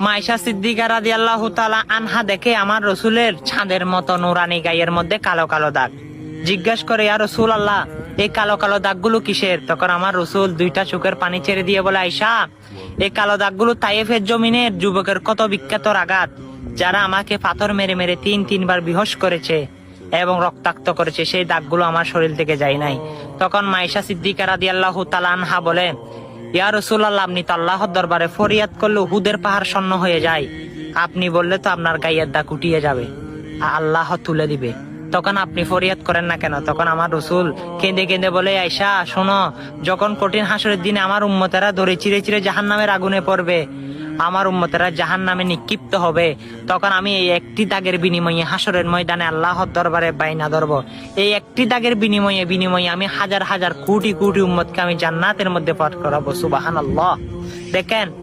মাইশা সিদ্দিকা আল্লাহ আনহা দেখে আমার রসুলের মতো নুরানি মধ্যে কালো কালো দাগ। জিজ্ঞাস করে রসুল আল্লাহ এই কালো কালো দাগগুলো কিসের? তখন আমার রসুল দুইটা পানি ছেড়ে দিয়ে বলে আইসা এই কালো দাগগুলো তাইফের জমিনের যুবকের কত বিখ্যাত আঘাত যারা আমাকে পাথর মেরে মেরে তিন তিনবার বিহস করেছে এবং রক্তাক্ত করেছে। সেই দাগগুলো আমার শরীর থেকে যায় নাই। তখন মাইশা সিদ্দিকা রাদি আল্লাহ আনহা বলে আপনি তো আল্লাহর দরবারে ফরিয়াদ করলে হুদের পাহাড় স্বর্ণ হয়ে যায়। আপনি বললে তো আপনার গায়ের দা কুটিয়ে যাবে আল্লাহ তুলে দিবে। তখন আপনি ফরিয়াদ করেন না কেন? তখন আমার রসুল কেঁদে কেঁদে বলে আয়সা শোনো, যখন কঠিন হাসরের দিনে আমার উম্মতেরা ধরে চিরে চিরে জাহান নামের আগুনে পড়বে আমার উম্মতেরা জাহান নামে নিক্ষিপ্ত হবে। তখন আমি এই একটি দাগের বিনিময়ে হাসরের ময়দানে আল্লাহর দরবারে বাইনা ধরবো। এই একটি দাগের বিনিময়ে বিনিময়ে আমি হাজার হাজার কোটি কোটি উম্মতকে আমি জান্নাতের মধ্যে পাঠ করাবো। সুবাহান আল্লাহ দেখেন